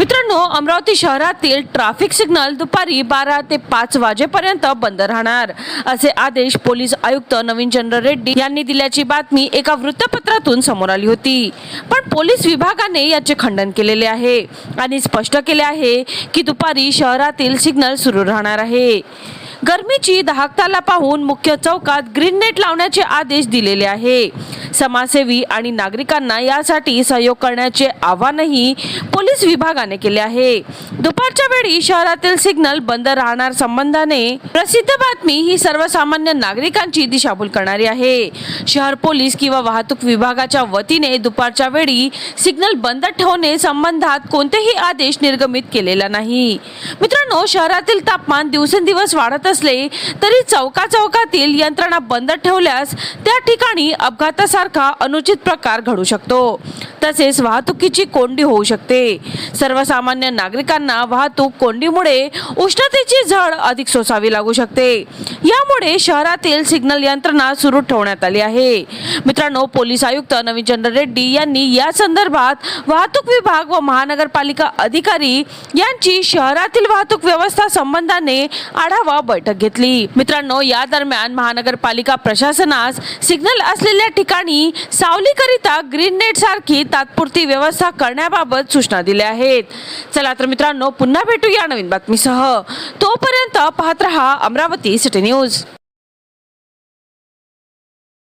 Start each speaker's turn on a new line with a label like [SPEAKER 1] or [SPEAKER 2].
[SPEAKER 1] मित्रांनो अमरावती शहरातील traffic signal दुपारी बारा ते पाच वाजेपर्यंत बंद राहणार. असे आदेश पोलीस आयुक्त नवीन चंद्र रेड्डी यांनी दिल्याची बातमी एका वृत्तपत्रातून समोर आली होती. पण पोलीस विभागाने याचे खंडन केलेले आहे आणि स्पष्ट केले आहे की दुपारी शहरातील सिग्नल सुरू राहणार आहे. गरमीची दहाकताला पाहून मुख्य चौकात ग्रीन नेट लावण्याचे आदेश दिलेले आहे. समाजसेवी आणि नागरिकांना यासाठी सहयोग करण्याचे आवाहनही पोलीस विभागाने केले आहे. दुपारच्या वेळी शहरातील सिग्नल बंद राहणार संबंधाने प्रसिद्ध बातमी ही सर्वसामान्य नागरिकांची दिशाभूल करणारी आहे. शहर पोलीस किंवा वाहतूक विभागाच्या वतीने दुपारच्या वेळी सिग्नल बंद ठेवणे संबंधात कोणतेही आदेश निर्गमित केलेला नाही. मित्रांनो शहरातील तापमान दिवसेंदिवस वाढत असले तरी चौका चौकातील यंत्रणा बंद ठेवल्यास त्या ठिकाणी अपघातासारखा अनुचित प्रकार घडू शकतो. तसेच वाहतुकीची कोंडी होऊ शकते. सर्वसामान्य नागरिकांना वाहतूक कोंडीमुळे उष्णतेची झळ अधिक सोसावी लागू शकते. यामुळे शहरातील सिग्नल यंत्रणा सुरू ठेवण्यात आली आहे. मित्रांनो पोलीस आयुक्त नवीनचंद्र रेड्डी यांनी या संदर्भात वाहतूक विभाग व महानगरपालिका अधिकारी यांची शहरातील वाहतूक व्यवस्था संबंधाने आढावा बैठक घेतली. मित्रांनो या दरम्यान महानगरपालिका प्रशासनास सिग्नल असलेल्या ठिकाणी सावलीकरिता ग्रीन नेट सारखी तात्पुरती व्यवस्था करण्याबाबत सूचना दिल्या आहेत. चला तर मित्रांनो पुन्हा भेटू या नवीन बातमीसह. तोपर्यंत पाहत रहा अमरावती सिटी न्यूज